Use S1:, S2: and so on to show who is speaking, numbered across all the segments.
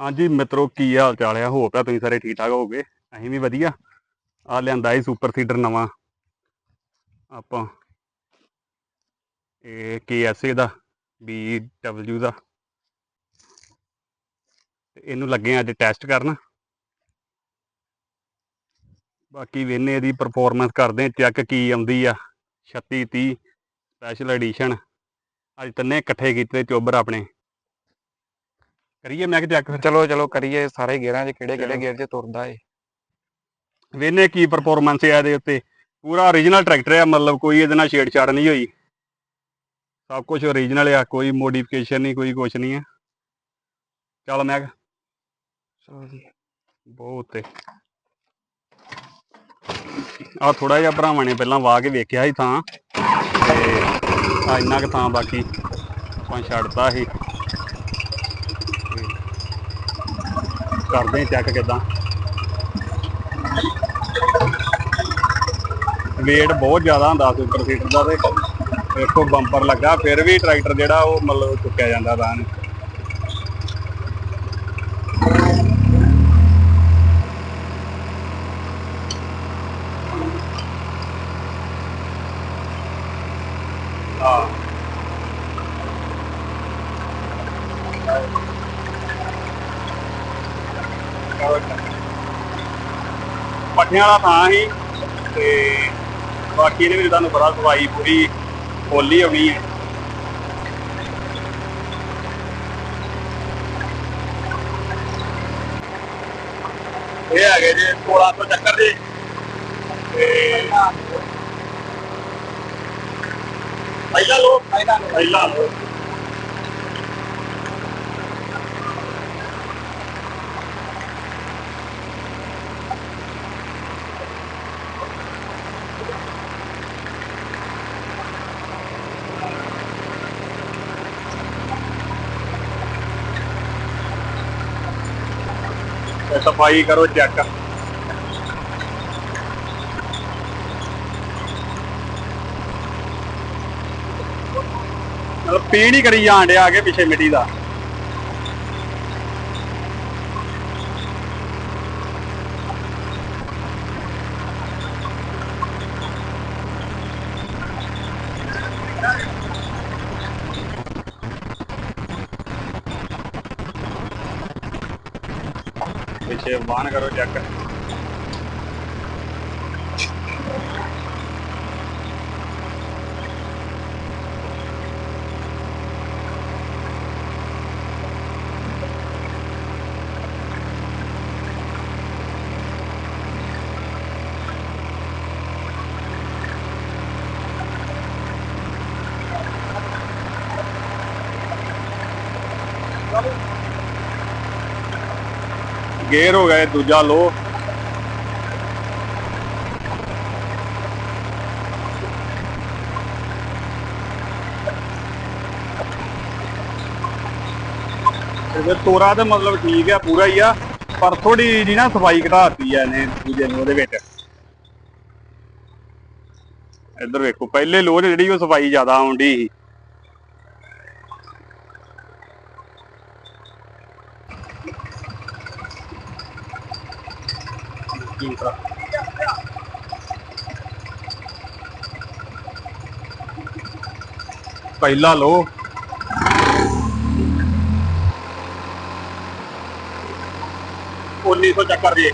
S1: ਹਾਂਜੀ ਮਿੱਤਰੋ, ਕੀ ਹਾਲ ਚਾਲ ਆ? ਹੋਪ ਆ ਤੁਸੀਂ ਸਾਰੇ ਠੀਕ ਠਾਕ ਹੋਗੇ ਅਸੀਂ ਵੀ ਵਧੀਆ। ਆ ਲਿਆਂਦਾ ਸੀ ਸੁਪਰ ਸੀਡਰ ਨਵਾਂ। ਆਪਾਂ ਇਹ KSA ਦਾ BW ਦਾ। ਇਹਨੂੰ ਲੱਗੇ ਆ ਅੱਜ ਟੈਸਟ ਕਰਨ। ਬਾਕੀ ਵੇਨੇ ਇਹਦੀ ਪਰਫਾਰਮੈਂਸ ਕਰਦੇ ਆ ਚੈੱਕ ਕੀ ਆਉਂਦੀ ਆ। 36 30 ਸਪੈਸ਼ਲ ਐਡੀਸ਼ਨ ਅੱਜ ਤਿੰਨੇ ਇਕੱਠੇ ਕੀਤੇ ਚੋਬਰ ਆਪਣੇ। ਕਰੀਏ ਮੈਂ ਕਿ ਚੈੱਕ ਫਿਰ?
S2: ਚਲੋ ਚਲੋ ਕਰੀਏ ਸਾਰੇ ਗੇਅਰਾਂ 'ਚ ਕਿਹੜੇ ਕਿਹੜੇ। ਗੇਅਰ 'ਚ ਤੁਰਦਾ ਏ।
S1: ਵੇਨੇ ਕੀ ਪਰਫਾਰਮੈਂਸ ਹੈ ਇਹਦੇ ਉੱਤੇ। ਪੂਰਾ origignal ਟਰੈਕਟਰ ਹੈ ਮਤਲਬ ਕੋਈ ਇਹਦੇ ਨਾਲ ਛੇੜਛਾੜ ਨਹੀਂ ਹੋਈ। ਸਭ ਕੁਝ origignal ਆ ਕੋਈ ਮੋਡੀਫਿਕੇਸ਼ਨ ਨਹੀਂ ਕੋਈ ਕੁਝ ਨਹੀਂ ਹੈ ਚੱਲ ਮੈਂ ਕਿਹਾ,
S2: ਚਲੋ ਜੀ।
S1: ਬਹੁਤ ਤੇ ਆ ਥੋੜਾ ਜਿਹਾ ਭਰਾਵਾਂ ਨੇ ਪਹਿਲਾਂ ਵਾਹ ਕੇ ਵੇਖਿਆ ਸੀ ਥਾਂ। ਤੇ ਆ ਇੰਨਾ ਕੁ ਥਾਂ ਬਾਕੀ ਆਪਾਂ ਛੱਡਤਾ ਸੀ। ਕਰਦੇ ਚੈੱਕ ਕਿਦਾਂ। ਵੇਟ ਬਹੁਤ ਜ਼ਿਆਦਾ ਹੁੰਦਾ ਸੁਪਰ ਸੀਟਰ ਦਾ ਤੇ ਦੇਖੋ ਬੰਪਰ ਲੱਗਾ, ਫਿਰ ਵੀ ਟਰੈਕਟਰ ਜਿਹੜਾ ਉਹ ਮਤਲਬ ਚੁੱਕਿਆ ਜਾਂਦਾ ਤਾਂ ਨੂੰ ਹਾਂ ਪੱਠਿਆਂ ਵਾਲਾ ਥਾਂ ਸੀ ਤੇ ਬਾਕੀ ਇਹਨੇ ਵੀ ਤੁਹਾਨੂੰ ਪਤਾ ਸਫ਼ਾਈ ਪੂਰੀ ਖੋਲੀ ਹੋਣੀ ਹੈ। ਇਹ ਹੈਗੇ ਜੀ 1600 ਚੱਕਰ ਦੇ। ਤੇ ਪਹਿਲਾ ਲੋ ਪਹਿਲਾ ਪਹਿਲਾ ਲੋ ਸਫ਼ਾਈ ਕਰੋ ਚੈੱਕ ਮਤਲਬ ਪੀਣ ਹੀ ਕਰੀ ਜਾਣ ਡਿਆ ਕੇ ਪਿੱਛੇ ਮਿੱਟੀ ਦਾ। ਪਿੱਛੇ ਬਾਹਨ ਕਰੋ ਚੈੱਕ ਗੇਅਰ ਹੋ ਗਿਆ ਦੂਜਾ ਲੋ। ਇਹਦੇ ਤੋਰਾ ਤੇ ਮਤਲਬ ਠੀਕ ਆ, ਪੂਰਾ ਹੀ ਆ, ਪਰ ਥੋੜੀ ਜੀ ਨਾ ਸਫ਼ਾਈ ਘਟਾਤੀ ਆ ਇਹਨੇ ਦੂਜੇ ਨੂੰ ਉਹਦੇ ਵਿੱਚ। ਇੱਧਰ ਵੇਖੋ, ਪਹਿਲੇ ਲੋਹ ਜਿਹੜੀ ਉਹ ਸਫ਼ਾਈ ਜ਼ਿਆਦਾ ਆਉਂਦੀ ਸੀ। Gintra. ਪਹਿਲਾ ਲੋ ਉਨੀ ਸੌ ਚੱਕਰ ਦੇ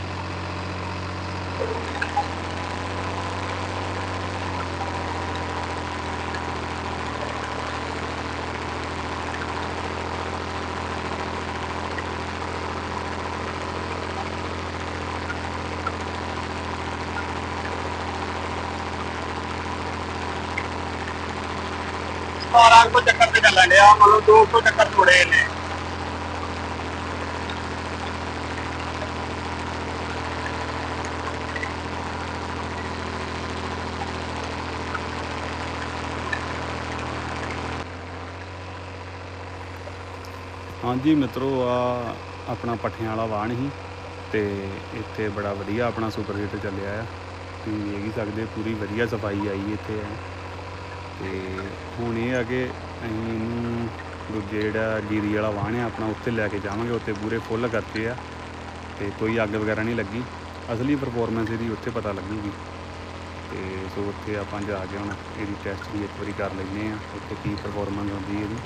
S1: 1200 ਚੱਕਰ ਹਾਂਜੀ ਮਿੱਤਰੋ, ਆ ਆਪਣਾ ਪੱਠਿਆਂ ਵਾਲਾ ਵਾਹਨ ਹੀ ਤੇ ਇੱਥੇ ਬੜਾ ਵਧੀਆ ਆਪਣਾ ਸੁਪਰ ਹਿੱਟ ਚੱਲਿਆ ਆ। ਤੁਸੀਂ ਵੇਖ ਹੀ ਸਕਦੇ ਪੂਰੀ ਵਧੀਆ ਸਫ਼ਾਈ ਆਈ ਇੱਥੇ ਆ। ਤੇ ਹੁਣ ਇਹ ਆ ਕਿ ਅਸੀਂ ਇਹਨੂੰ
S3: ਦੂਜੇ ਜਿਹੜਾ ਜੀਰੀ ਵਾਲਾ ਵਾਹਣ ਆ, ਆਪਣਾ ਉੱਥੇ ਲੈ ਕੇ ਜਾਵਾਂਗੇ, ਉੱਥੇ ਪੂਰੇ ਫੁੱਲ ਕਰਤੇ ਆ ਤੇ ਕੋਈ ਅੱਗ ਵਗੈਰਾ ਨਹੀਂ ਲੱਗੀ। ਅਸਲੀ ਪਰਫਾਰਮੈਂਸ ਇਹਦੀ ਉੱਥੇ ਪਤਾ ਲੱਗੂਗੀ। ਤੇ ਸੋ ਉੱਥੇ ਆਪਾਂ ਜਾ ਕੇ ਹੁਣ ਇਹਦੀ ਟੈਸਟ ਵੀ ਇੱਕ ਵਾਰੀ ਕਰ ਲੈਂਦੇ ਆ, ਉੱਥੇ ਕੀ ਪਰਫਾਰਮੈਂਸ ਹੁੰਦੀ ਇਹਦੀ।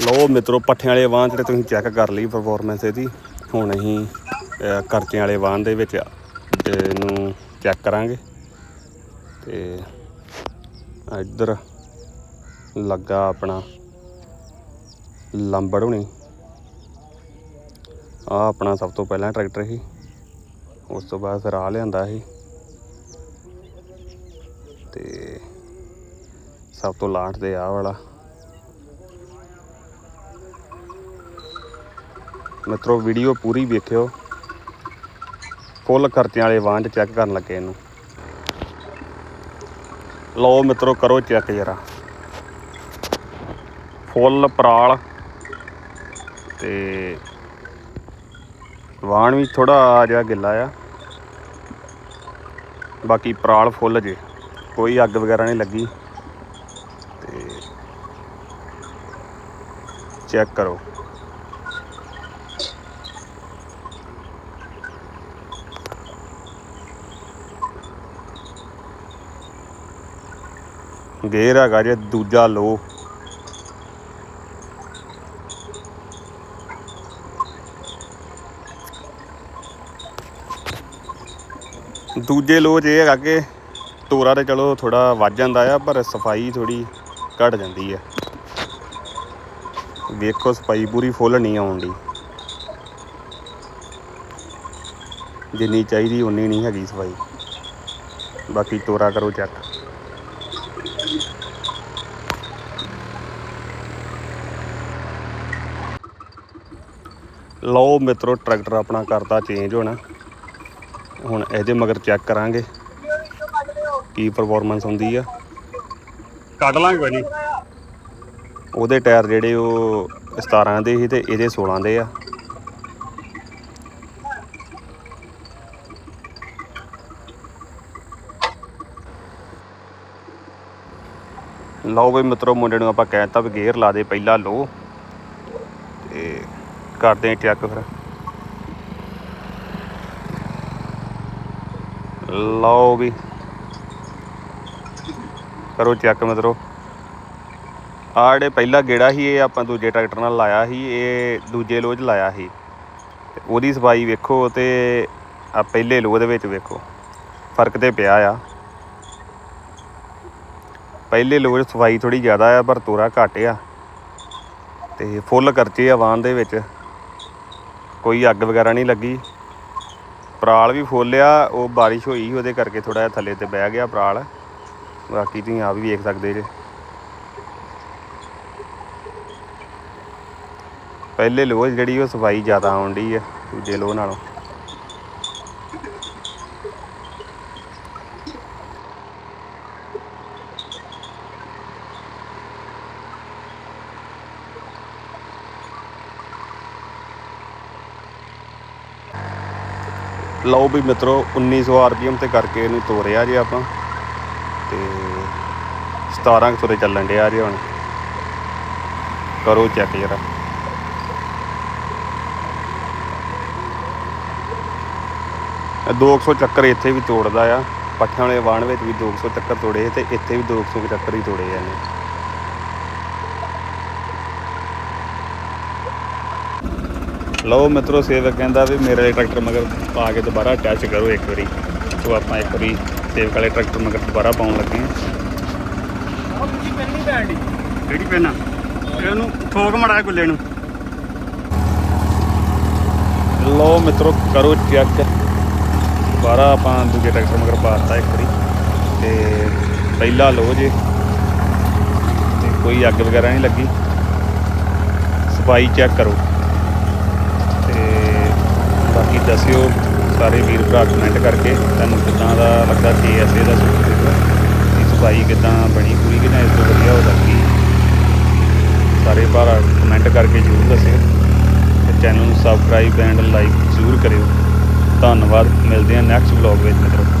S3: ਲਓ ਮਿੱਤਰੋ, ਪੱਠਿਆਂ ਵਾਲੇ ਵਾਹਨ ਜਿਹੜੇ ਤੁਸੀਂ ਚੈੱਕ ਕਰ ਲਈ ਪਰਫਾਰਮੈਂਸ ਇਹਦੀ। ਹੁਣ ਅਸੀਂ ਕਰਚੇ ਵਾਲੇ ਵਾਹਨ ਦੇ ਵਿੱਚ ਨੂੰ ਚੈੱਕ ਕਰਾਂਗੇ। ਤੇ ਇੱਧਰ ਲੱਗਾ ਆਪਣਾ ਲੰਬੜ ਹੁਣੀ। ਆ ਆਪਣਾ ਸਭ ਤੋਂ ਪਹਿਲਾਂ ਟਰੈਕਟਰ ਸੀ। ਉਸ ਤੋਂ ਬਾਅਦ ਫਿਰ ਆ ਲਿਆਂਦਾ ਸੀ। ਤੇ ਸਭ ਤੋਂ ਲਾਟ ਤੇ ਆ ਵਾਲਾ। ਮਿੱਤਰੋ ਵੀਡੀਓ ਪੂਰੀ ਵੇਖਿਓ। ਫੁੱਲ ਖਰਚਿਆਂ ਵਾਲੇ ਵਾਂਝ ਚੈੱਕ ਕਰਨ ਲੱਗੇ ਇਹਨੂੰ। ਲਓ ਮਿੱਤਰੋ, ਕਰੋ ਚੈੱਕ ਜਰਾ। ਫੁੱਲ, ਪਰਾਲ ਤੇ ਵਾਹਣ ਵੀ ਥੋੜਾ ਜਿਹਾ ਗਿੱਲਾ ਆ। ਬਾਕੀ ਪਰਾਲ ਫੁੱਲ ਜੇ। ਕੋਈ ਅੱਗ ਵਗੈਰਾ ਨਹੀਂ ਲੱਗੀ। ਤੇ ਚੈੱਕ ਕਰੋ। ਗੇਅਰ ਹੈਗਾ ਜੇ ਦੂਜਾ ਲੋ। ਦੂਜੇ ਲੋ 'ਚ ਇਹ ਹੈਗਾ ਕਿ ਤੋਰਾ ਤੇ ਚਲੋ ਥੋੜਾ ਵੱਜ ਜਾਂਦਾ ਆ, ਪਰ ਸਫ਼ਾਈ ਥੋੜੀ ਘਟ ਜਾਂਦੀ ਆ। ਵੇਖੋ ਸਫ਼ਾਈ ਪੂਰੀ ਫੁੱਲ ਨਹੀਂ ਆਉਂਦੀ ਜਿੰਨੀ ਚਾਹੀਦੀ ਉਨੀ ਨਹੀਂ ਹੈਗੀ ਸਫ਼ਾਈ। ਬਾਕੀ ਤੋਰਾ ਕਰੋ ਚੈੱਕ। ਲਓ ਮਿੱਤਰੋ ਟਰੈਕਟਰ ਆਪਣਾ ਕਰਤਾ ਚੇਂਜ ਹੋਣਾ। ਹੁਣ ਇਹਦੇ ਮਗਰ ਚੈੱਕ ਕਰਾਂਗੇ ਕੀ ਪਰਫਾਰਮੈਂਸ ਹੁੰਦੀ ਆ। ਕੱਢ ਲਾਂਗੇ ਕੋਈ ਨਹੀਂ ਉਹਦੇ ਟਾਇਰ ਜਿਹੜੇ ਉਹ 17 ਦੇ ਸੀ ਤੇ ਇਹਦੇ 16 ਦੇ ਆ। ਲਓ ਬਈ ਮਿੱਤਰੋ ਮੁੰਡੇ ਨੂੰ ਆਪਾਂ ਕਹਿ ਦਿੱਤਾ ਵੀ ਗੇਅਰ ਲਾ ਦੇ ਪਹਿਲਾ ਲੋ ਕਰਦੇ ਆ ਚੈੱਕ ਫਿਰ। ਲਓ ਵੀ। ਕਰੋ ਚੈੱਕ ਮਿੱਤਰੋ। ਆ ਜਿਹੜੇ ਪਹਿਲਾ ਗੇੜਾ ਸੀ, ਇਹ ਆਪਾਂ ਦੂਜੇ ਟਰੈਕਟਰ ਨਾਲ ਲਾਇਆ ਸੀ, ਇਹ ਦੂਜੇ ਲੋਜ ਲਾਇਆ ਸੀ। ਤੇ ਉਹਦੀ ਸਫ਼ਾਈ ਵੇਖੋ ਤੇ ਆ ਪਹਿਲੇ ਲੋਹ ਦੇ ਵਿੱਚ ਵੇਖੋ। ਫ਼ਰਕ ਤੇ ਪਿਆ ਆ। ਪਹਿਲੇ ਲੋਜ ਸਫ਼ਾਈ ਥੋੜੀ ਜ਼ਿਆਦਾ ਆ, ਪਰ ਤੋਰਾ ਘੱਟ ਆ। ਤੇ ਫੁੱਲ ਕਰਚੇ ਆ ਵਾਹਨ ਦੇ ਵਿੱਚ। ਕੋਈ ਅੱਗ ਵਗੈਰਾ ਨਹੀਂ ਲੱਗੀ। ਪਰਾਲ ਵੀ ਫੁੱਲ ਉਹ ਬਾਰਿਸ਼ ਹੋਈ ਸੀ, ਉਹਦੇ ਕਰਕੇ ਥੋੜਾ ਜਿਹਾ ਥੱਲੇ ਤੇ ਬਹਿ ਗਿਆ ਪਰਾਲ। ਬਾਕੀ ਤੁਸੀਂ ਆਪ ਵੀ ਵੇਖ ਸਕਦੇ ਜੇ। ਪਹਿਲੇ ਲੋਹ ਜਿਹੜੀ ਉਹ ਸਫ਼ਾਈ ਜ਼ਿਆਦਾ ਆਉਂਦੀ ਆ, ਦੂਜੇ ਲੋਹ ਨਾਲੋਂ। ਲਓ ਵੀ ਮਿੱਤਰੋ 1900 ਆਰਪੀਐਮ ਤੇ ਕਰਕੇ ਇਹਨੂੰ ਤੋਰਿਆ ਜੇ ਆਪਾਂ। ਤੇ 17 ਕੁ ਤੁਰੇ ਚੱਲਣ ਡਿਆ ਜੇ ਹੁਣ। ਕਰੋ ਚੈੱਕ ਜਰਾ। ਇਹ 200 ਚੱਕਰ ਇੱਥੇ ਵੀ ਤੋੜਦਾ ਆ। ਪੱਠਿਆਂ ਵਾਲੇ ਵਾਣ ਵਿੱਚ ਵੀ 200 ਚੱਕਰ ਤੋੜੇ ਤੇ ਇੱਥੇ ਵੀ 200 ਚੱਕਰ ਹੀ ਤੋੜੇ ਆ ਇਹਨੇ। ਲਓ ਮਿੱਤਰੋ, ਸੇਵਕ ਕਹਿੰਦਾ ਵੀ ਮੇਰੇ ਟਰੈਕਟਰ ਮਗਰ ਪਾ ਕੇ ਦੁਬਾਰਾ ਅਟੈਚ ਕਰੋ ਇੱਕ ਵਾਰੀ। ਸੋ ਆਪਾਂ ਇੱਕ ਵਾਰੀ ਸੇਵਕ ਵਾਲੇ ਟਰੈਕਟਰ ਮਗਰ ਦੁਬਾਰਾ ਪਾਉਣ ਲੱਗੇ ਹਾਂ। ਕਿਹੜੀ ਪੈਨ ਇਹਨੂੰ ਠੋਕ ਮੜਾ ਗੁੱਲੇ ਨੂੰ। ਲਓ ਮਿੱਤਰੋ, ਕਰੋ ਚੈੱਕ ਦੁਬਾਰਾ ਆਪਾਂ ਦੂਜੇ ਟਰੈਕਟਰ ਮਗਰ ਪਾਤਾ ਇੱਕ ਵਾਰੀ। ਤੇ ਪਹਿਲਾ ਲੋ ਜੇ। ਤੇ ਕੋਈ ਅੱਗ ਵਗੈਰਾ ਨਹੀਂ ਲੱਗੀ। ਸਫ਼ਾਈ ਚੈੱਕ ਕਰੋ। ਬਾਕੀ ਦੱਸਿਓ ਸਾਰੇ ਵੀਰ ਭਰਾ ਕਮੈਂਟ ਕਰਕੇ, ਤੁਹਾਨੂੰ ਕਿੱਦਾਂ ਦਾ ਲੱਗਾ KSA ਦਾ ਸੂਟ ਦੀ ਸਫ਼ਾਈ ਕਿੱਦਾਂ ਬਣੀ? ਪੂਰੀ ਕਿ ਜਾਂ ਇਸ ਤੋਂ ਵਧੀਆ ਹੋ ਸਕਦੀ ਸਾਰੇ ਭਰਾ ਕਮੈਂਟ ਕਰਕੇ ਜ਼ਰੂਰ ਦੱਸਿਓ ਤੇ ਚੈਨਲ ਨੂੰ ਸਬਸਕ੍ਰਾਈਬ ਐਂਡ ਲਾਈਕ ਜ਼ਰੂਰ ਕਰਿਓ। ਧੰਨਵਾਦ। ਮਿਲਦੇ ਹਾਂ ਨੈਕਸਟ ਵਲੌਗ ਵਿੱਚ ਮਿੱਤਰੋ।